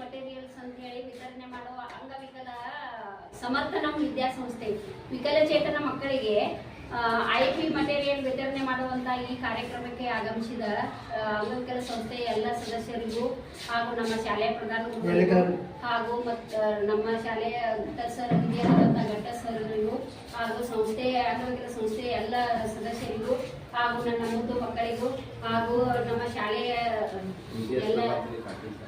Materials ಅಂತ ಹೇಳಿ ವಿತರಣೆ ಮಾಡುವ ಅಂಗವಿಕಲ ಸಮರ್ಥನಂ ವಿದ್ಯಾಸಂಸ್ಥೆ. ವಿಕಲಚೇತನ ಮಕ್ಕಳಿಗೆ ಐ ಪಿ ಮಟೀರಿಯಲ್ ವಿತರಣೆ ಮಾಡುವಂತ ಈ ಕಾರ್ಯಕ್ರಮಕ್ಕೆ ಆಗಮಿಸಿದ ಅಂಗವಿಕಲ ಸಂಸ್ಥೆಯ ಎಲ್ಲ ಸದಸ್ಯರಿಗೂ ಹಾಗೂ ನಮ್ಮ ಶಾಲೆಯ ಪ್ರಧಾನ ಹಾಗೂ ಮತ್ತು ನಮ್ಮ ಶಾಲೆಯ ಸರ್ ಹಿರಿಯರಾದಂಥ ಘಟ್ಟ ಸರ್ಗಳಿಗೂ ಹಾಗೂ ಸಂಸ್ಥೆಯ ಅಂಗವಿಕಲ ಸಂಸ್ಥೆಯ ಎಲ್ಲ ಸದಸ್ಯರಿಗೂ ಹಾಗೂ ನನ್ನ ಮುದ್ದು ಮಕ್ಕಳಿಗೂ ಹಾಗೂ ನಮ್ಮ ಶಾಲೆಯ ಎಲ್ಲ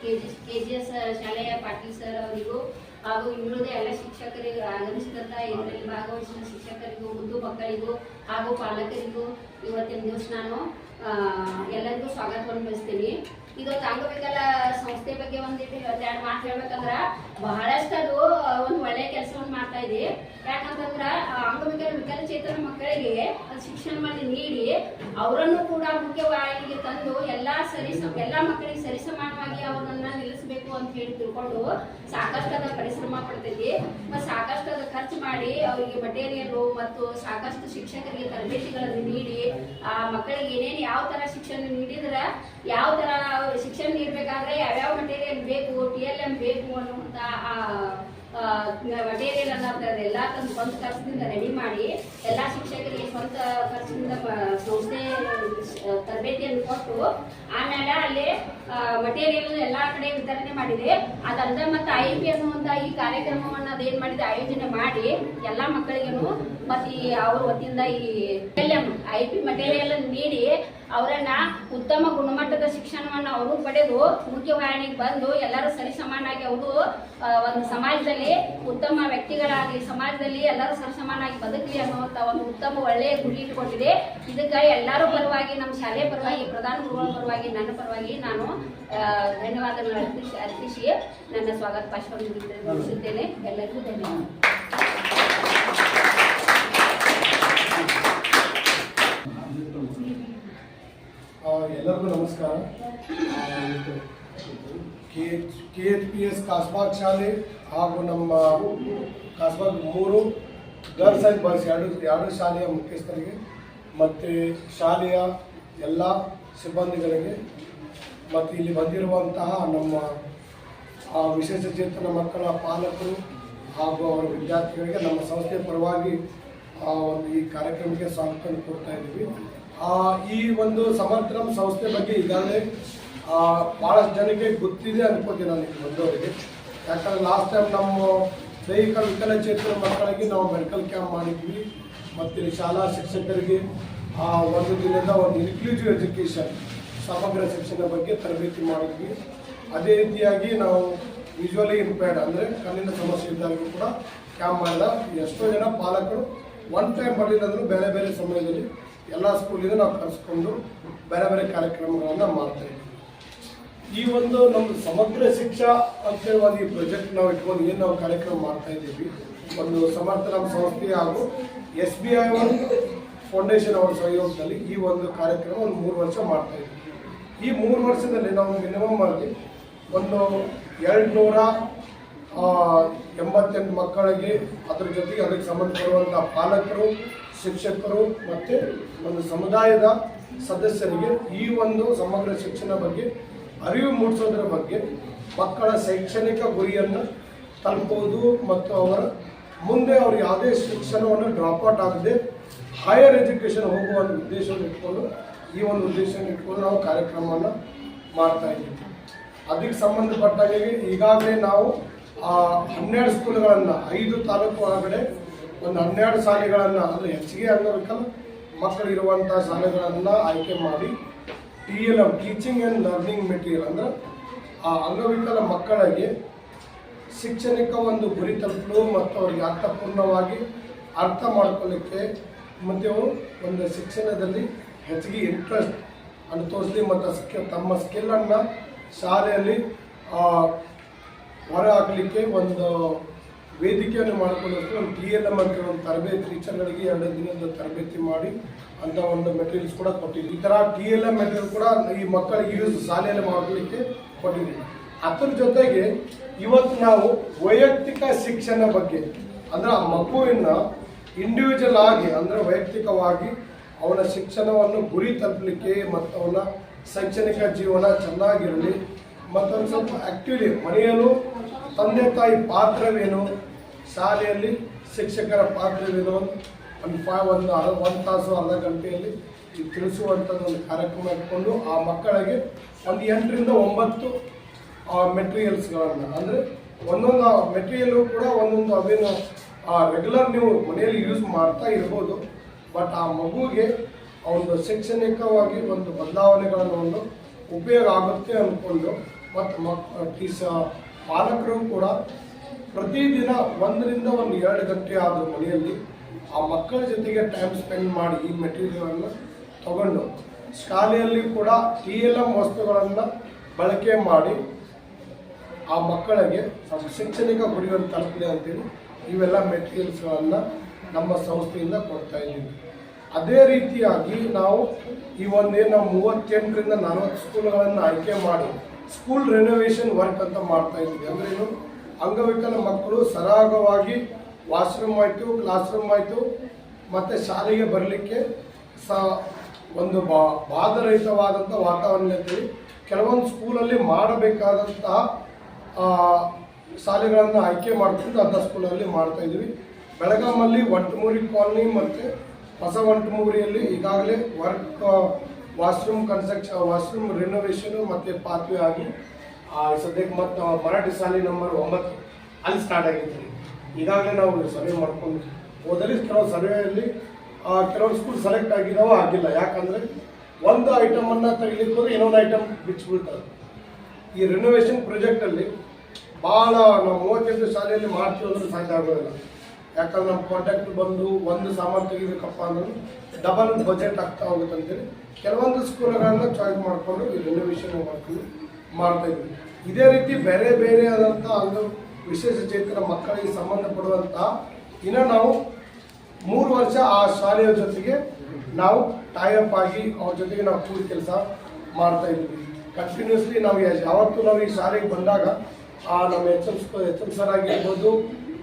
ಕೆ ಜಿ ಎಸ್ ಶಾಲೆಯ ಪಾಟೀಲ್ ಸರ್ ಅವರಿಗೂ ಹಾಗೂ ಇನ್ನುಳಿದ ಎಲ್ಲ ಶಿಕ್ಷಕರಿಗೂ ಆಗಮಿಸಿದಂಥ ಇದರಲ್ಲಿ ಭಾಗವಹಿಸಿದ ಶಿಕ್ಷಕರಿಗೂ ಮುದ್ದು ಮಕ್ಕಳಿಗೂ ಹಾಗೂ ಪಾಲಕರಿಗೂ ಇವತ್ತಿನ ದಿವಸ ನಾನು ಎಲ್ಲರಿಗೂ ಸ್ವಾಗತವನ್ನು ಬಯಸ್ತೀನಿ ಇದೊಂದು ಅಂಗವಿಕಲ ಸಂಸ್ಥೆ ಬಗ್ಗೆ ಒಂದಿಟ್ಟು ಎರಡು ಮಾತು ಹೇಳ್ಬೇಕಂದ್ರ ಬಹಳಷ್ಟು ಅದು ಒಂದು ಒಳ್ಳೆಯ ಕೆಲಸವನ್ನು ಮಾಡ್ತಾ ಇದೆ ಯಾಕಂತಂದ್ರ ಅಂಗವಿಕಲ ವಿಕಲಚೇತನ ಮಕ್ಕಳಿಗೆ ಶಿಕ್ಷಣವನ್ನು ನೀಡಿ, ಅವರನ್ನು ಕೂಡ ಮುಖ್ಯವಾಹಿನಿಗೆ ತಂದು ಎಲ್ಲಾ ಸರಿ ಎಲ್ಲಾ ಮಕ್ಕಳಿಗೆ ಸರಿಸಮಾನವಾಗಿ ಅವರನ್ನ ನಿಲ್ಲಿಸಬೇಕು ಅಂತ ಹೇಳಿ ತಿಳ್ಕೊಂಡು ಸಾಕಷ್ಟು ಅದ ಪರಿಶ್ರಮ ಪಡ್ತೈತಿ ಮತ್ತು ಸಾಕಷ್ಟು ಅದ ಖರ್ಚು ಮಾಡಿ ಅವರಿಗೆ ಮಟೀರಿಯಲ್ ಮತ್ತು ಸಾಕಷ್ಟು ಶಿಕ್ಷಕರಿಗೆ ತರಬೇತಿಗಳನ್ನು ನೀಡಿ, ಆ, ಮಕ್ಕಳಿಗೆ ಏನೇನು ಯಾವ ತರ ಶಿಕ್ಷಣ ನೀಡಿದ್ರ, ಯಾವ ತರ ಶಿಕ್ಷಣ ನೀಡಬೇಕಾದ್ರೆ ಯಾವ್ಯಾವ ಮಟೀರಿಯಲ್ ಬೇಕು ಟಿ ಎಲ್ ಎಂ ಬೇಕು ಅನ್ನುವಂತ ಆ ಮಟೀರಿಯಲ್ ಅನ್ನ ಎಲ್ಲ ತನ್ನ ಸ್ವಂತ ಖರ್ಚಿನಿಂದ ರೆಡಿ ಮಾಡಿ ಎಲ್ಲಾ ಶಿಕ್ಷಕರಿಗೆ ಸ್ವಂತ ಖರ್ಚಿನಿಂದ ಸಂಸ್ಥೆ ತರಬೇತಿಯನ್ನು ಕೊಟ್ಟು ಆಮೇಲೆ ಅಲ್ಲಿ ಮಟೀರಿಯಲ್ ಎಲ್ಲಾ ಕಡೆ ವಿತರಣೆ ಮಾಡಿದೆ. ಅದಲ್ಲದೆ ಮತ್ತೆ ಐ ಪಿ ಅನ್ನುವಂತ ಈ ಕಾರ್ಯಕ್ರಮವನ್ನು ಅದೇನ್ ಮಾಡಿದೆ, ಆಯೋಜನೆ ಮಾಡಿ ಎಲ್ಲಾ ಮಕ್ಕಳಿಗೂ ಮತ್ತೆ ಅವ್ರ ವತಿಯಿಂದ ಈ ಐ ಪಿ ಮಟೀರಿಯಲ್ ನೀಡಿ ಅವರನ್ನ ಉತ್ತಮ ಗುಣಮಟ್ಟದ ಶಿಕ್ಷಣವನ್ನ ಅವರು ಪಡೆದು ಮುಖ್ಯವಾಹಿನಿಗೆ ಬಂದು ಎಲ್ಲರೂ ಸರಿ ಸಮಾನಾಗಿ ಅವರು ಒಂದು ಸಮಾಜದಲ್ಲಿ ಉತ್ತಮ ವ್ಯಕ್ತಿಗಳಾಗಿ, ಸಮಾಜದಲ್ಲಿ ಎಲ್ಲರೂ ಸರಿಸಮಾನಾಗಿ ಬದುಕಲಿ ಅನ್ನುವಂತ ಒಂದು ಉತ್ತಮ ಒಳ್ಳೆಯ ಗುರಿ ಇಟ್ಕೊಂಡಿದೆ. ಇದಕ್ಕೆ ಎಲ್ಲರೂ ಪರವಾಗಿ ನಮ್ಮ ಶಾಲೆ ಪರವಾಗಿ, ಪ್ರಧಾನ ಗುರುಗಳ ಪರವಾಗಿ, ನನ್ನ ಪರವಾಗಿ ನಾನು ಧನ್ಯವಾದಗಳನ್ನು ಧನ್ಯವಾದಗಳು ಅರ್ಪಿಸಿ ಅರ್ಪಿಸಿ ನನ್ನ ಸ್ವಾಗತ ಭಾಷಣವನ್ನು ಎಲ್ಲರಿಗೂ ಧನ್ಯವಾದ ಎಲ್ಲರಿಗೂ ನಮಸ್ಕಾರ. K K H P S Kasbag ಶಾಲೆ ಹಾಗೂ ನಮ್ಮ ಕಾಸ್ಬಾಗ್ ಮೂರು ಗರ್ಲ್ಸ್ ಆ್ಯಂಡ್ ಬಾಯ್ಸ್ ಎರಡು ಎರಡು ಶಾಲೆಯ ಮುಖ್ಯಸ್ಥರಿಗೆ ಮತ್ತು ಶಾಲೆಯ ಎಲ್ಲ ಸಿಬ್ಬಂದಿಗಳಿಗೆ ಮತ್ತು ಇಲ್ಲಿ ಬಂದಿರುವಂತಹ ನಮ್ಮ ಆ ವಿಶೇಷ ಚೇತನ ಮಕ್ಕಳ ಪಾಲಕರು ಹಾಗೂ ಅವರ ವಿದ್ಯಾರ್ಥಿಗಳಿಗೆ ನಮ್ಮ ಸಂಸ್ಥೆಯ ಪರವಾಗಿ ಆ ಒಂದು ಈ ಕಾರ್ಯಕ್ರಮಕ್ಕೆ ಸ್ವಾಗತ ಕೊಡ್ತಾ ಇದ್ದೀವಿ. ಈ ಒಂದು ಸಮರ್ಥನಂ ಸಂಸ್ಥೆ ಬಗ್ಗೆ ಈಗಾಗಲೇ ಭಾಳಷ್ಟು ಜನಕ್ಕೆ ಗೊತ್ತಿದೆ ಅನ್ಕೋತೀನಿ ನಾನು ಬಂದವರಿಗೆ. ಯಾಕಂದ್ರೆ ಲಾಸ್ಟ್ ಟೈಮ್ ನಮ್ಮ ದೈಹಿಕ ವಿಕಲಚೇತನ ಮಕ್ಕಳಿಗೆ ನಾವು ಮೆಡಿಕಲ್ ಕ್ಯಾಂಪ್ ಮಾಡಿದ್ವಿ. ಮತ್ತು ಶಾಲಾ ಶಿಕ್ಷಕರಿಗೆ ಒಂದು ದಿನದ ಒಂದು ಇನ್ಕ್ಲೂಸಿವ್ ಎಜುಕೇಷನ್ ಸಮಗ್ರ ಶಿಕ್ಷಣ ಬಗ್ಗೆ ತರಬೇತಿ ಮಾಡಿದ್ವಿ. ಅದೇ ರೀತಿಯಾಗಿ ನಾವು ವಿಜುವಲಿ ಇಂಪೇರ್ಡ್ ಅಂದರೆ ಕಣ್ಣಿನ ಸಮಸ್ಯೆ ಇದ್ದಾಗೂ ಕೂಡ ಕ್ಯಾಂಪ್ ಮಾಡಿದ ಎಷ್ಟೋ ಜನ ಪಾಲಕರು ಒನ್ ಟೈಮ್ ಬರಲಿಲ್ಲ ಅಂದರೂ ಬೇರೆ ಬೇರೆ ಸಮಯದಲ್ಲಿ ಎಲ್ಲ ಸ್ಕೂಲಿಂದ ನಾವು ಕರೆಸ್ಕೊಂಡು ಬೇರೆ ಬೇರೆ ಕಾರ್ಯಕ್ರಮಗಳನ್ನು ಮಾಡ್ತಾ ಈ ಒಂದು ನಮ್ಮ ಸಮಗ್ರ ಶಿಕ್ಷಾ ಅಂತೇಳಿ ಒಂದು ಈ ಪ್ರಾಜೆಕ್ಟ್ ನಾವು ಇಟ್ಕೊಂಡು ಏನು ನಾವು ಕಾರ್ಯಕ್ರಮ ಮಾಡ್ತಾ ಇದ್ದೀವಿ, ಒಂದು ನಮ್ಮ ಸಂಸ್ಥೆ ಹಾಗೂ ಎಸ್ ಬಿ ಐ ಫೌಂಡೇಶನ್ ಅವರ ಸಹಯೋಗದಲ್ಲಿ ಈ ಒಂದು ಕಾರ್ಯಕ್ರಮ ಒಂದು ಮೂರು ವರ್ಷ ಮಾಡ್ತಾ ಇದ್ದೀವಿ. ಈ ಮೂರು ವರ್ಷದಲ್ಲಿ ನಾವು ಮಿನಿಮಮ್ ಆಗಿ ಒಂದು ಎರಡು ನೂರ ಎಂಬತ್ತೆಂಟು ಮಕ್ಕಳಿಗೆ ಅದ್ರ ಜೊತೆಗೆ ಅದಕ್ಕೆ ಸಂಬಂಧಪಡುವಂಥ ಪಾಲಕರು ಶಿಕ್ಷಕರು ಮತ್ತು ಒಂದು ಸಮುದಾಯದ ಸದಸ್ಯರಿಗೆ ಈ ಒಂದು ಸಮಗ್ರ ಶಿಕ್ಷಣ ಬಗ್ಗೆ ಅರಿವು ಮೂಡಿಸೋದ್ರ ಬಗ್ಗೆ ಮಕ್ಕಳ ಶೈಕ್ಷಣಿಕ ಗುರಿಯನ್ನು ತಲುಪೋದು ಮತ್ತು ಅವರ ಮುಂದೆ ಅವರು ಯಾವುದೇ ಶಿಕ್ಷಣವನ್ನು ಡ್ರಾಪ್ ಔಟ್ ಆಗದೆ ಹೈಯರ್ ಎಜುಕೇಷನ್ ಹೋಗುವ ಒಂದು ಉದ್ದೇಶವನ್ನು ಇಟ್ಕೊಂಡು ಈ ಒಂದು ಉದ್ದೇಶವನ್ನು ಇಟ್ಕೊಂಡು ನಾವು ಕಾರ್ಯಕ್ರಮವನ್ನು ಮಾಡ್ತಾ ಇದ್ದೀವಿ. ಅದಕ್ಕೆ ಸಂಬಂಧಪಟ್ಟಾಗೆ ಈಗಾಗಲೇ ನಾವು ಆ, ಹನ್ನೆರಡು ಸ್ಕೂಲ್ಗಳನ್ನು ಐದು ತಾಲೂಕು ಒಳಗಡೆ ಒಂದು ಹನ್ನೆರಡು ಶಾಲೆಗಳನ್ನು, ಅಂದರೆ ಹೆಚ್ಚಿಗೆ ಅನ್ನೋದಕ್ಕಲ್ಲ ಮಕ್ಕಳು ಇರುವಂಥ ಶಾಲೆಗಳನ್ನು ಆಯ್ಕೆ ಮಾಡಿ T L M teaching and learning material ಅಂದ್ರೆ ಆ ಅಂಗವಿಕಲ ಮಕ್ಕಳಿಗೆ ಶಿಕ್ಷಣಿಕ ಒಂದು ಗುರಿ ತಲುಪಲು ಮತ್ತು ಅವರಿಗೆ ಅರ್ಥಪೂರ್ಣವಾಗಿ ಅರ್ಥ ಮಾಡ್ಕೊಳ್ಳಿಕ್ಕೆ ಮತ್ತು ಒಂದು ಶಿಕ್ಷಣದಲ್ಲಿ ಹೆಚ್ಚಿಗೆ ಇಂಟ್ರೆಸ್ಟ್ ಅನ್ನು ತೋರಿಸಲಿ ಮತ್ತು ಸ್ಕಿ ತಮ್ಮ ಸ್ಕಿಲ್ಲನ್ನು ಶಾಲೆಯಲ್ಲಿ ಹೊರ ಹಾಕಲಿಕ್ಕೆ ಒಂದು ವೇದಿಕೆಯನ್ನು ಮಾಡಿಕೊಂಡಷ್ಟು ನಮ್ಮ ಟಿ ಎಲ್ ಎಂ ಅಂತ ಒಂದು ತರಬೇತಿ ಟೀಚರ್ಗಳಿಗೆ ಎರಡು ದಿನದ ತರಬೇತಿ ಮಾಡಿ ಅಂತ ಒಂದು ಮೆಟೀರಿಯಲ್ಸ್ ಕೂಡ ಕೊಟ್ಟಿದ್ವಿ ಈ ಥರ ಟಿ ಎಲ್ ಎಂ ಮೆಟೀರಿಯಲ್ ಕೂಡ ಈ ಮಕ್ಕಳಿಗೆ ಯೂಸ್ ಶಾಲೆಯಲ್ಲಿ ಮಾಡಲಿಕ್ಕೆ ಕೊಟ್ಟಿದ್ದೀವಿ ಅದ್ರ ಜೊತೆಗೆ ಇವತ್ತು ನಾವು ವೈಯಕ್ತಿಕ ಶಿಕ್ಷಣ ಬಗ್ಗೆ, ಅಂದ್ರೆ ಆ ಮಗುವಿನ ಇಂಡಿವಿಜುವಲ್ ಆಗಿ, ಅಂದ್ರೆ ವೈಯಕ್ತಿಕವಾಗಿ ಅವನ ಶಿಕ್ಷಣವನ್ನು ಗುರಿ ತಲುಪಲಿಕ್ಕೆ ಮತ್ತು ಅವನ ಶೈಕ್ಷಣಿಕ ಜೀವನ ಚೆನ್ನಾಗಿರಲಿ ಮತ್ತೊಂದು ಸ್ವಲ್ಪ ಆ್ಯಕ್ಟಿವ್ಲಿ ಮನೆಯಲ್ಲೂ ತಂದೆ ತಾಯಿ ಪಾತ್ರವೇನು ಶಾಲೆಯಲ್ಲಿ ಶಿಕ್ಷಕರ ಪಾತ್ರವೇನು ಒಂದು ಫೈವ್ ಒಂದು ಅರ್ಧ, ಒಂದು ತಾಸು ಅರ್ಧ ಗಂಟೆಯಲ್ಲಿ ಈ ತಿಳಿಸುವಂಥದ್ದು ಒಂದು ಕಾರ್ಯಕ್ರಮ ಇಟ್ಕೊಂಡು ಆ ಮಕ್ಕಳಿಗೆ ಒಂದು ಎಂಟರಿಂದ ಒಂಬತ್ತು ಮೆಟೀರಿಯಲ್ಸ್ಗಳನ್ನು, ಅಂದರೆ ಒಂದೊಂದು ಮೆಟೀರಿಯಲ್ಲು ಕೂಡ ಒಂದೊಂದು ಅದೇನು ರೆಗ್ಯುಲರ್ ನೀವು ಮನೆಯಲ್ಲಿ ಯೂಸ್ ಮಾಡ್ತಾ ಇರ್ಬೋದು. ಬಟ್ ಆ ಮಗುಗೆ ಒಂದು ಶೈಕ್ಷಣಿಕವಾಗಿ ಒಂದು ಬದಲಾವಣೆಗಳನ್ನು ಒಂದು ಉಪಯೋಗ ಆಗುತ್ತೆ ಅಂದ್ಕೊಂಡು ಮತ್ತು ಮಕ್ ಪಾಲಕರು ಕೂಡ ಪ್ರತಿದಿನ ಒಂದರಿಂದ ಒಂದು ಎರಡು ಗಂಟೆ ಆದರೂ ಮನೆಯಲ್ಲಿ ಆ ಮಕ್ಕಳ ಜೊತೆಗೆ ಟೈಮ್ ಸ್ಪೆಂಡ್ ಮಾಡಿ ಈ ಮೆಟೀರಿಯಲನ್ನು ತಗೊಂಡು, ಶಾಲೆಯಲ್ಲಿ ಕೂಡ ಟಿ ಎಲ್ ಎಂ ವಸ್ತುಗಳನ್ನು ಬಳಕೆ ಮಾಡಿ ಆ ಮಕ್ಕಳಿಗೆ ಶೈಕ್ಷಣಿಕ ಗುರಿಯನ್ನು ತಲುಪಿದೆ ಅಂತೇಳಿ ಇವೆಲ್ಲ ಮೆಟೀರಿಯಲ್ಸ್ಗಳನ್ನು ನಮ್ಮ ಸಂಸ್ಥೆಯಿಂದ ಕೊಡ್ತಾ ಇದ್ದೀವಿ. ಅದೇ ರೀತಿಯಾಗಿ ನಾವು ಈ ಒಂದೇನು ನಾವು ಮೂವತ್ತೆಂಟರಿಂದ ನಲವತ್ತು ಸ್ಕೂಲ್ಗಳನ್ನು ಆಯ್ಕೆ ಮಾಡಿ ಸ್ಕೂಲ್ ರೆನೋವೇಷನ್ ವರ್ಕ್ ಅಂತ ಮಾಡ್ತಾ ಇದ್ದೀವಿ. ಅಂದ್ರೆ ಅಂಗವಿಕಲ ಮಕ್ಕಳು ಸರಾಗವಾಗಿ ವಾಶ್ರೂಮ್ ಆಯಿತು ಕ್ಲಾಸ್ ರೂಮ್ ಆಯಿತು, ಮತ್ತು ಶಾಲೆಗೆ ಬರಲಿಕ್ಕೆ ಸ ಒಂದು ಬಾ ಬಾಧರಹಿತವಾದಂಥ ವಾತಾವರಣ ಇರ್ತೀವಿ ಕೆಲವೊಂದು ಸ್ಕೂಲಲ್ಲಿ ಮಾಡಬೇಕಾದಂತಹ ಶಾಲೆಗಳನ್ನು ಆಯ್ಕೆ ಮಾಡ್ಕೊಂಡು ಅಂಥ ಸ್ಕೂಲಲ್ಲಿ ಮಾಡ್ತಾ ಇದ್ದೀವಿ ಬೆಳಗಾಮಲ್ಲಿ ಒಂಟಮೂರಿ ಕಾಲನಿ ಮತ್ತು ಹೊಸ ಒಂಟಮೂರಿಯಲ್ಲಿ ಈಗಾಗಲೇ work, washroom construction washroom renovation ಮತ್ತು ಪಾತ್ವೆ ಆಗಿ ಸದ್ಯಕ್ಕೆ ಮತ್ತು ಮರಾಠಿ ಶಾಲೆ ನಂಬರ್ ಒಂಬತ್ತು ಅಲ್ಲಿ ಸ್ಟಾರ್ಟ್ ಆಗಿತ್ತು. ಈಗಾಗಲೇ ನಾವು ಸರ್ವೆ ಮಾಡ್ಕೊಂಡು ಹೋದಲ್ಲಿ ಕೆಲವು ಸರ್ವೆಯಲ್ಲಿ ಕೆಲವೊಂದು ಸ್ಕೂಲ್ ಸೆಲೆಕ್ಟ್ ಆಗಿದಾವ ಆಗಿಲ್ಲ. ಯಾಕಂದರೆ ಒಂದು ಐಟಮನ್ನು ತೆಗಿಲಿಕ್ಕೆ ಹೋದ್ರೆ ಇನ್ನೊಂದು ಐಟಮ್ ಬಿಚ್ಚಿಬಿಡ್ತಾರೆ. ಈ ರಿನೋವೇಷನ್ ಪ್ರಾಜೆಕ್ಟಲ್ಲಿ ಭಾಳ ನಾವು ಮೂವತ್ತೆಂಟು ಶಾಲೆಯಲ್ಲಿ ಮಾಡ್ತೀವಿ ಅಂದ್ರೆ ಸಾಧ್ಯ ಆಗೋದಿಲ್ಲ. ಯಾಕಂದ್ರೆ ನಮ್ಮ ಕಾಂಟ್ಯಾಕ್ಟ್ ಬಂದು ಒಂದು ಸಾಮಾನು ತೆಗಿಬೇಕಪ್ಪ ಅಂದ್ರೆ ಡಬಲ್ ಬಜೆಟ್ ಆಗ್ತಾ ಹೋಗುತ್ತೆ ಅಂತೇಳಿ ಕೆಲವೊಂದು ಸ್ಕೂಲ್ಗಳನ್ನು ಚಾಯ್ಸ್ ಮಾಡಿಕೊಂಡು ಈ ರಿನೋವೇಷನ್ ಮಾಡ್ಕೊಂಡು ಮಾಡ್ತಾ ಇದ್ವಿ. ಇದೇ ರೀತಿ ಬೇರೆ ಬೇರೆ ಆದಂಥ ಒಂದು ವಿಶೇಷ ಚೇತನ ಮಕ್ಕಳಿಗೆ ಸಂಬಂಧಪಡುವಂಥ ಇನ್ನು ನಾವು ಮೂರು ವರ್ಷ ಆ ಶಾಲೆಯ ಜೊತೆಗೆ ನಾವು ಟೈಅಪ್ ಆಗಿ ಅವ್ರ ಜೊತೆಗೆ ನಾವು ಕೂಡಿ ಕೆಲಸ ಮಾಡ್ತಾ ಇದ್ವಿ. ಕಂಟಿನ್ಯೂಸ್ಲಿ ನಾವು ಯಾವತ್ತೂ ನಾವು ಈ ಶಾಲೆಗೆ ಬಂದಾಗ ಆ ನಮ್ಮ H M H M sir ಆಗಿರ್ಬೋದು,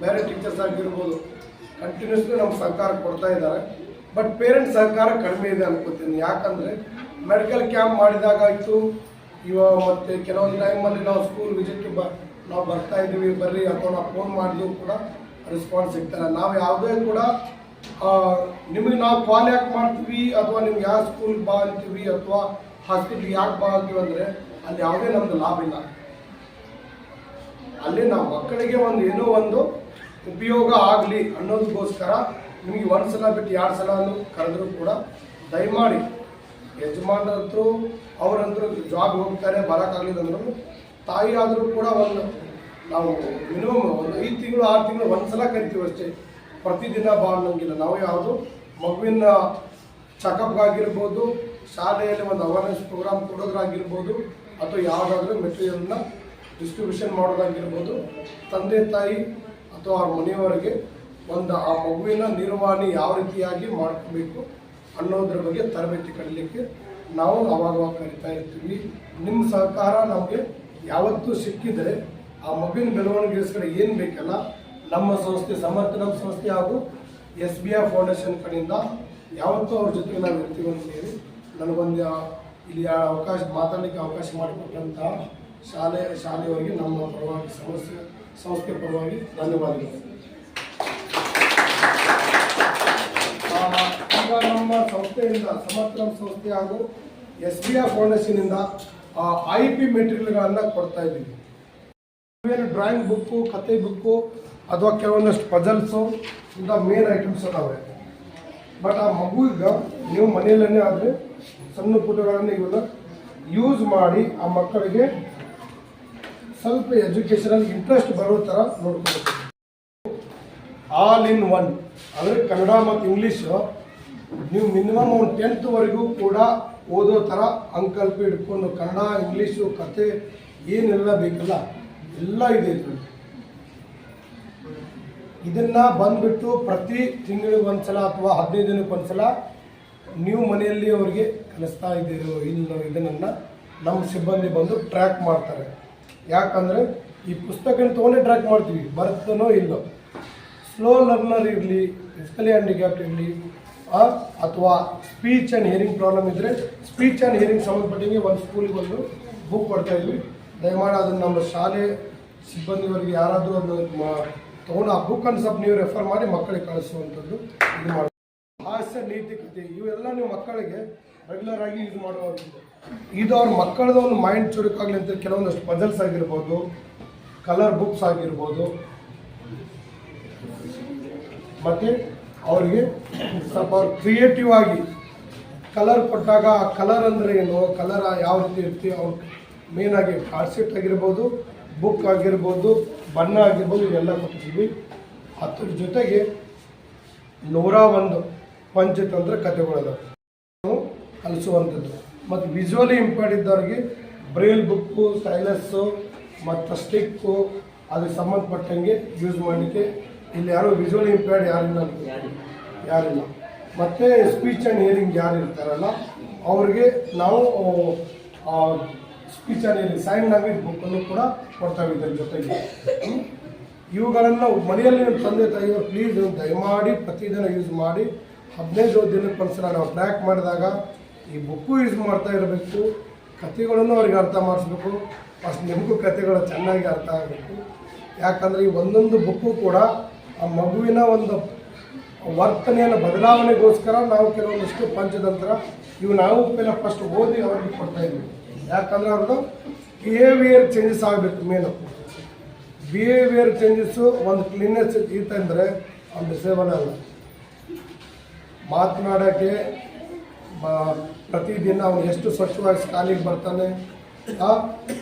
ಬೇರೆ ಟೀಚರ್ಸ್ ಆಗಿರ್ಬೋದು ಕಂಟಿನ್ಯೂಸ್ಲಿ ನಮ್ಗೆ ಸಹಕಾರ ಕೊಡ್ತಾ ಇದ್ದಾರೆ. ಬಟ್ ಪೇರೆಂಟ್ಸ್ ಸಹಕಾರ ಕಡಿಮೆ ಇದೆ ಅನ್ಕೋತೀನಿ. ಯಾಕಂದರೆ ಮೆಡಿಕಲ್ ಕ್ಯಾಂಪ್ ಮಾಡಿದಾಗ ಆಯಿತು ಇವಾಗ ಮತ್ತೆ ಕೆಲವೊಂದು ಟೈಮಲ್ಲಿ ನಾವು ಸ್ಕೂಲ್ ವಿಸಿಟ್ ಬ, ನಾವು ಬರ್ತಾ ಇದ್ದೀವಿ, ಬರ್ರಿ ಅಥವಾ ನಾವು ಫೋನ್ ಮಾಡಿದ್ರು ಕೂಡ ರೆಸ್ಪಾನ್ಸ್ ಸಿಗ್ತಾರೆ ನಾವು ಯಾವುದೇ ಕೂಡ ನಿಮಗೆ ನಾವು ಕಾಲ್ ಯಾಕೆ ಮಾಡ್ತೀವಿ ಅಥವಾ ನಿಮ್ಗೆ ಯಾವ ಸ್ಕೂಲ್ ಬಾ ಅಂತೀವಿ ಅಥವಾ ಹಾಸ್ಪಿಟ್ಲ್ ಯಾಕೆ ಬಾ ಅಂತೀವಿ ಅಂದರೆ ಅಲ್ಲಿ ಯಾವುದೇ ನಮ್ದು ಲಾಭ ಇಲ್ಲ. ಅಲ್ಲಿ ನಾವು ಮಕ್ಕಳಿಗೆ ಒಂದು ಏನೋ ಒಂದು ಉಪಯೋಗ ಆಗಲಿ ಅನ್ನೋದಕ್ಕೋಸ್ಕರ ನಿಮಗೆ ಒಂದು ಸಲ ಬಿಟ್ಟು ಎರಡು ಸಲ ಕರೆದ್ರು ಕೂಡ ದಯಮಾಡಿ ಯಜಮಾನರಂತರೂ, ಅವರಂತರೂ ಜಾಬ್ ಹೋಗ್ತಾರೆ ಬರೋಕ್ಕಾಗಲಿಲ್ಲ ತಾಯಿ ಆದರೂ ಕೂಡ ಒಂದು ನಾವು ಮಿನಿಮಮ್ ಒಂದು ಐದು ತಿಂಗಳು, ಆರು ತಿಂಗಳು ಒಂದು ಸಲ ಕರಿತೀವಿ ಅಷ್ಟೇ. ಪ್ರತಿದಿನ ಬಾ ಅನ್ನೋಂಗಿಲ್ಲ. ನಾವು ಯಾವುದು ಮಗುವಿನ ಚೆಕಪ್ಗಾಗಿರ್ಬೋದು ಶಾಲೆಯಲ್ಲಿ ಒಂದು ಅವೇರ್ನೆಸ್ ಪ್ರೋಗ್ರಾಮ್ ಕೊಡೋದ್ರಾಗಿರ್ಬೋದು, ಅಥವಾ ಯಾವುದಾದ್ರೂ ಮೆಟೀರಿಯಲ್ನ ಡಿಸ್ಟ್ರಿಬ್ಯೂಷನ್ ಮಾಡೋದಾಗಿರ್ಬೋದು, ತಂದೆ, ತಾಯಿ ಅಥವಾ ಅವ್ರ ಮನೆಯವರಿಗೆ ಒಂದು ಆ ಮಗುವಿನ ನಿರ್ವಹಣೆ ಯಾವ ರೀತಿಯಾಗಿ ಮಾಡ್ಕೋಬೇಕು ಅನ್ನೋದ್ರ ಬಗ್ಗೆ ತರಬೇತಿ ಕಡಲಿಕ್ಕೆ ನಾವು ಅವಾಗ ಅವಾಗ ಕರಿತಾ ಇರ್ತೀವಿ. ನಿಮ್ಮ ಸಹಕಾರ ನಮಗೆ ಯಾವತ್ತೂ ಸಿಕ್ಕಿದರೆ ಆ ಮಗುವಿನ ಬೆಳವಣಿಗೆಗೋಸ್ಕರ ಏನು ಬೇಕಲ್ಲ, ನಮ್ಮ ಸಂಸ್ಥೆ ಸಮರ್ಥನ ಸಂಸ್ಥೆ ಹಾಗೂ ಎಸ್ ಬಿ ಐ ಫೌಂಡೇಶನ್ ಕಡೆಯಿಂದ ಯಾವತ್ತೂ ಅವ್ರ ಜೊತೆ ನಾವು ಇರ್ತೀವಿ ಅಂತ ಹೇಳಿ ನನಗೊಂದು ಇಲ್ಲಿ ಅವಕಾಶ, ಮಾತಾಡಲಿಕ್ಕೆ ಅವಕಾಶ ಮಾಡಿಕೊಟ್ಟಂತಹ ಶಾಲೆ, ಶಾಲೆಯವರಿಗೆ ನಮ್ಮ ಪರವಾಗಿ ಸಮಸ್ಯೆ ಸಂಸ್ಥೆ ಪರವಾಗಿ ಧನ್ಯವಾದಗಳು. ನಮ್ಮ ಸಂಸ್ಥೆಯಿಂದ ಸಮರ್ಥನ ಸಂಸ್ಥೆ ಹಾಗೂ ಎಸ್ ಬಿ ಆರ್ ಫೌಂಡೇಶನಿಂದ ಐ ಪಿ ಮೆಟೀರಿಯಲ್ಗಳನ್ನು ಕೊಡ್ತಾ ಇದ್ದೀವಿ. ಡ್ರಾಯಿಂಗ್ ಬುಕ್ಕು ಕತೆ ಬುಕ್ಕು ಅಥವಾ ಕೆಲವೊಂದಷ್ಟು ಪಜಲ್ಸು ಇಂಥ ಮೇನ್ ಐಟಮ್ಸ್ ಅದಾವೆ. ಬಟ್ ಆ ಮಗುವಿಗೆ ನೀವು ಮನೆಯಲ್ಲೇ ಆದರೆ ಸಣ್ಣ ಪುಟಗಳನ್ನು ಇವನ್ನ ಯೂಸ್ ಮಾಡಿ ಆ ಮಕ್ಕಳಿಗೆ ಸ್ವಲ್ಪ ಎಜುಕೇಷನಲ್ ಇಂಟ್ರೆಸ್ಟ್ ಬರೋ ಥರ ನೋಡ್ಕೋಬೇಕು ಆಲ್ ಇನ್ ಒನ್ ಅಂದರೆ ಕನ್ನಡ ಮತ್ತು ಇಂಗ್ಲೀಷು ನೀವು ಮಿನಿಮಮ್ ಒಂದು ಟೆಂತ್ವರೆಗೂ ಕೂಡ ಓದೋ ಥರ ಅಂಕಲ್ಪ ಹಿಡ್ಕೊಂಡು ಕನ್ನಡ, ಇಂಗ್ಲೀಷು ಕತೆ ಏನೆಲ್ಲ ಬೇಕಲ್ಲ, ಎಲ್ಲ ಇದೆ ಇದರಲ್ಲಿ. ಇದನ್ನ ಬಂದ್ಬಿಟ್ಟು ಪ್ರತಿ ತಿಂಗಳಿಗೆ ಒಂದ್ಸಲ ಅಥವಾ ಹದಿನೈದು ದಿನಕ್ಕೆ ಒಂದ್ಸಲ ನೀವು ಮನೆಯಲ್ಲಿ ಅವರಿಗೆ ಕಲಿಸ್ತಾ ಇದ್ದೀರೋ ಇಲ್ಲೋ ಇದನ್ನ ನಮ್ಮ ಸಿಬ್ಬಂದಿ ಬಂದು ಟ್ರ್ಯಾಕ್ ಮಾಡ್ತಾರೆ. ಯಾಕಂದರೆ ಈ ಪುಸ್ತಕನ ತೊಗೊಂಡೇ ಟ್ರ್ಯಾಕ್ ಮಾಡ್ತೀವಿ ಬರ್ತನೋ ಇಲ್ಲೋ ಸ್ಲೋ ಲರ್ನರ್ ಇರಲಿ, ಫಿಸಿಕಲಿ ಹ್ಯಾಂಡಿಕ್ಯಾಪ್ಟ್ ಇರಲಿ ಅಥವಾ ಸ್ಪೀಚ್ ಆ್ಯಂಡ್ ಹಿಯರಿಂಗ್ ಪ್ರಾಬ್ಲಮ್ ಇದ್ದರೆ ಸ್ಪೀಚ್ ಆ್ಯಂಡ್ ಹಿಯರಿಂಗ್ ಸಂಬಂಧಪಟ್ಟಿಗೆ ಒಂದು ಸ್ಕೂಲಿಗೆ ಒಂದು ಬುಕ್ ಕೊಡ್ತಾಯಿದ್ವಿ ದಯಮಾಡಿ ಅದನ್ನು ನಮ್ಮ ಶಾಲೆ ಸಿಬ್ಬಂದಿಯವರಿಗೆ ಯಾರಾದರೂ ಅದನ್ನು ತೊಗೊಂಡು ಆ ಬುಕ್ಕನ್ನು ಸ್ವಲ್ಪ ನೀವು ರೆಫರ್ ಮಾಡಿ ಮಕ್ಕಳಿಗೆ ಕಳಿಸುವಂಥದ್ದು ಇದು ಮಾಡಿ ಹಾಸ್ಯ ಕೃತಿ, ಇವೆಲ್ಲ ನೀವು ಮಕ್ಕಳಿಗೆ ರೆಗ್ಯುಲರ್ ಆಗಿ ಇದು ಮಾಡುವಂಥದ್ದು. ಇದು ಅವ್ರ ಮಕ್ಕಳದ ಒಂದು ಮೈಂಡ್ ಚುರುಕಾಗಲಿ ಅಂತ ಕೆಲವೊಂದಷ್ಟು ಪಜಲ್ಸ್ ಆಗಿರ್ಬೋದು ಕಲರ್ ಬುಕ್ಸ್ ಆಗಿರ್ಬೋದು. ಮತ್ತು ಅವರಿಗೆ ಸ್ವಲ್ಪ ಕ್ರಿಯೇಟಿವ್ ಆಗಿ ಕಲರ್ ಕೊಟ್ಟಾಗ ಆ ಕಲರ್ ಅಂದರೆ ಏನು? ಕಲರ್ ಯಾವ ರೀತಿ ಇರ್ತೀವಿ ಅವ್ರು ಮೇನ್ ಆಗಿ ಕಾರ್ಡ್ಶೀಟ್ ಆಗಿರ್ಬೋದು ಬುಕ್ ಆಗಿರ್ಬೋದು, ಬಣ್ಣ ಆಗಿರ್ಬೋದು, ಇವೆಲ್ಲ ಕೊಟ್ಟಿದ್ದೀವಿ. ಅದ್ರ ಜೊತೆಗೆ ನೂರ ಒಂದು ಪಂಚತಂತ್ರ ಕಥೆಗಳದಾವೆ ನಾವು ಕಲಿಸುವಂಥದ್ದು. ಮತ್ತು ವಿಜುವಲಿ ಇಂಪೇರ್ಡ್ ಇದ್ದವ್ರಿಗೆ ಬ್ರೈಲ್ ಬುಕ್ಕು ಸ್ಟೈಲಸ್ಸು ಮತ್ತು ಸ್ಟಿಕ್ಕು ಅದಕ್ಕೆ ಸಂಬಂಧಪಟ್ಟಂಗೆ ಯೂಸ್ ಮಾಡಲಿಕ್ಕೆ ಇಲ್ಲಿ ಯಾರು ವಿಜುವಲಿ ಇಂಪೇರ್ಡ್ ಯಾರಿಲ್ಲ ಯಾರಿಲ್ಲ. ಮತ್ತು ಸ್ಪೀಚ್ ಆ್ಯಂಡ್ ಹಿಯರಿಂಗ್ ಯಾರು ಇರ್ತಾರಲ್ಲ, ಅವ್ರಿಗೆ ನಾವು speech and hearing sign language ಬುಕ್ಕನ್ನು ಕೂಡ ಕೊಡ್ತಾ ಇದರ ಜೊತೆಗೆ? ಇವುಗಳನ್ನು ಮನೆಯಲ್ಲಿ ನಿಮ್ಮ ತಂದೆ, ತಾಯಿಯವರು ಪ್ಲೀಸ್ ದಯಮಾಡಿ ಪ್ರತಿದಿನ ಯೂಸ್ ಮಾಡಿ ಹದಿನೈದು ದಿನಕ್ಕೆ ಒಂದ್ಸಲ ನಾವು ಟ್ರ್ಯಾಕ್ ಮಾಡಿದಾಗ ಈ ಬುಕ್ಕು ಯೂಸ್ ಮಾಡ್ತಾ ಇರಬೇಕು, ಕಥೆಗಳನ್ನು ಅವ್ರಿಗೆ ಅರ್ಥ ಮಾಡಿಸ್ಬೇಕು ಫಸ್ಟ್ ನಿಮಗೂ ಕಥೆಗಳು ಚೆನ್ನಾಗಿ ಅರ್ಥ ಆಗಬೇಕು. ಯಾಕಂದರೆ ಈ ಒಂದೊಂದು ಬುಕ್ಕು ಕೂಡ ಆ ಮಗುವಿನ ಒಂದು ವರ್ತನೆಯನ್ನ ಬದಲಾವಣೆಗೋಸ್ಕರ ನಾವು ಕೆಲವೊಂದಿಷ್ಟು ಪಂಚತಂತ್ರ ಇವು ನಾವು ಪೆಲ್ಲ ಫಸ್ಟ್ ಓದಿ ಅವ್ರಿಗೆ ಕೊಡ್ತಾ ಇದ್ವಿ. ಯಾಕಂದರೆ ಅವ್ರದ್ದು ಬಿಹೇವಿಯರ್ ಚೇಂಜಸ್ ಆಗಬೇಕು ಮೇನು ಬಿಹೇವಿಯರ್ ಚೇಂಜಸ್ಸು ಒಂದು ಕ್ಲೀನ್ನೆಸ್ ಇತ್ತಂದರೆ ಅವ್ನು ಡಿಸೇಬಲ್ ಅಲ್ಲ. ಮಾತನಾಡೋಕ್ಕೆ ಪ್ರತಿದಿನ ಅವನು ಎಷ್ಟು ಸ್ವಚ್ಛವಾಗಿ ಶಾಲೆಗೆ ಬರ್ತಾನೆ, ಆ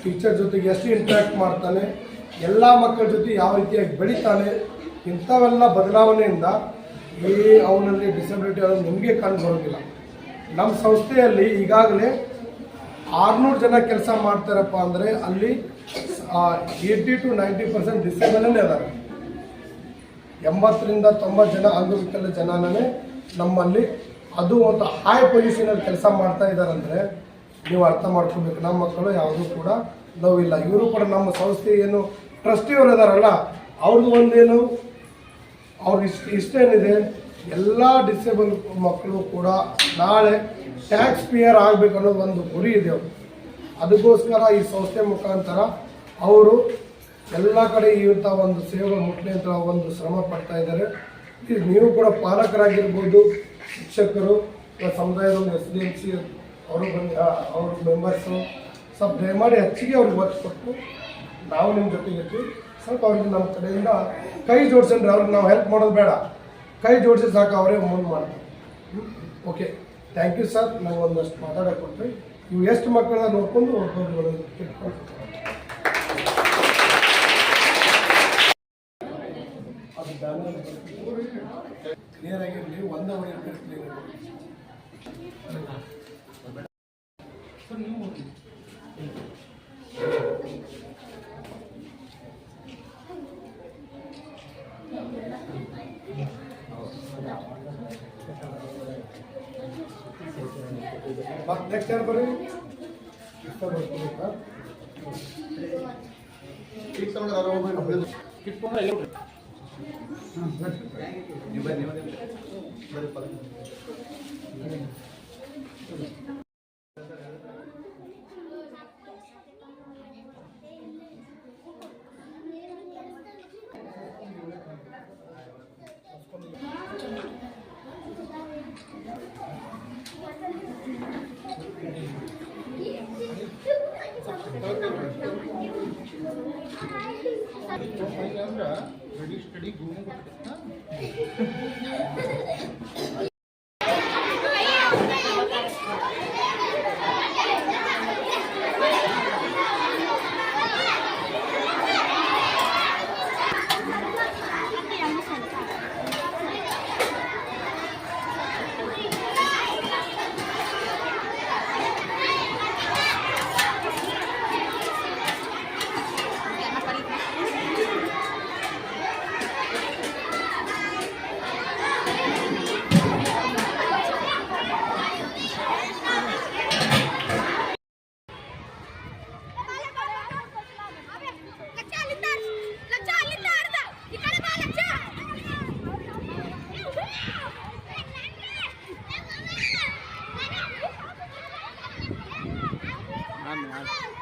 ಟೀಚರ್ ಜೊತೆಗೆ ಎಷ್ಟು ಇಂಟ್ರ್ಯಾಕ್ಟ್ ಮಾಡ್ತಾನೆ, ಎಲ್ಲ ಮಕ್ಕಳ ಜೊತೆ ಯಾವ ರೀತಿಯಾಗಿ ಬೆಳಿತಾನೆ ಇಂಥವೆಲ್ಲ ಬದಲಾವಣೆಯಿಂದ ಈ ಅವನಲ್ಲಿ ಡಿಸಬಿಲಿಟಿ ಅನ್ನೋದು ನಿಮಗೆ ಕಂಡು ಬರೋದಿಲ್ಲ. ನಮ್ಮ ಸಂಸ್ಥೆಯಲ್ಲಿ ಈಗಾಗಲೇ ಆರುನೂರು ಜನ ಕೆಲಸ ಮಾಡ್ತಾರಪ್ಪ ಅಂದರೆ ಅಲ್ಲಿ ಏಯ್ಟಿ ಟು ನೈಂಟಿ ಪರ್ಸೆಂಟ್ ಡಿಸೇಬಲೇ ಅದಾರೆ ಎಂಬತ್ತರಿಂದ ತೊಂಬತ್ತು ಜನ ಅಂಗವಿಕಲ ಜನನೇ ನಮ್ಮಲ್ಲಿ ಅದು ಒಂದು ಹೈ ಪೊಸಿಷನಲ್ಲಿ ಕೆಲಸ ಮಾಡ್ತಾ ಇದ್ದಾರಂದರೆ ನೀವು ಅರ್ಥ ಮಾಡ್ಕೊಬೇಕು. ನಮ್ಮ ಮಕ್ಕಳು ಯಾವುದೂ ಕೂಡ ನೋವಿಲ್ಲ. ಇವರು ಕೂಡ ನಮ್ಮ ಸಂಸ್ಥೆ ಏನು ಟ್ರಸ್ಟಿಯವರು ಇದಾರಲ್ಲ ಅವ್ರದ್ದು ಒಂದೇನು ಅವ್ರ ಇಷ್ಟ ಇಷ್ಟೇನಿದೆ ಎಲ್ಲ ಡಿಸೇಬಲ್ ಮಕ್ಕಳು ಕೂಡ ನಾಳೆ ಟ್ಯಾಕ್ಸ್ ಪೇಯರ್ ಆಗಬೇಕು ಅನ್ನೋದು ಒಂದು ಗುರಿ ಇದೆ ಅವರು ಅದಕ್ಕೋಸ್ಕರ ಈ ಸಂಸ್ಥೆ ಮುಖಾಂತರ ಅವರು ಎಲ್ಲ ಕಡೆ ಇಂಥ ಒಂದು ಸೇವೆಗಳು ಮುಟ್ಲಿ ಅಂತ ಒಂದು ಶ್ರಮ ಪಡ್ತಾ ಇದ್ದಾರೆ. ಇದು ನೀವು ಕೂಡ ಪಾಲಕರಾಗಿರ್ಬೋದು, ಶಿಕ್ಷಕರು ಸಮುದಾಯದ ಒಂದು ಎಸ್ ಡಿ ಎಂ ಸಿ ಅವರು ಬಂದು ಅವ್ರ ಮೆಂಬರ್ಸು ಸ್ವಲ್ಪ ದಯಮಾಡಿ ಹೆಚ್ಚಿಗೆ ಅವ್ರಿಗೆ ಒತ್ತು ಕೊಟ್ಟು ನಾವು ನಿಮ್ಮ ಜೊತೆಗೆ ಇರ್ತೀವಿ ಸ್ವಲ್ಪ ಅವ್ರಿಗೆ ನಮ್ಮ ಕಡೆಯಿಂದ ಕೈ ಜೋಡಿಸಿದ್ರೆ ಅವ್ರಿಗೆ ನಾವು ಹೆಲ್ಪ್ ಮಾಡೋದು ಬೇಡ. ಕೈ ಜೋಡಿಸಿ ಸಾಕು, ಅವರೇ ಮುಂದೆ ಮಾಡ್ತಾರೆ. ಓಕೆ ಥ್ಯಾಂಕ್ ಯು ಸರ್ ನಾವು ಒಂದಷ್ಟು ಮಾತಾಡೋಕೆ ಕೊಟ್ಟು ನೀವು ಎಷ್ಟು ಮಕ್ಕಳನ್ನ ನೋಡ್ಕೊಂಡು ಒಬ್ಬೊಬ್ಬರು ಕ್ಲಿಯರ್ ಆಗಿರಲಿ ಒಂದೇ clear Hi. Ready study Amin abi.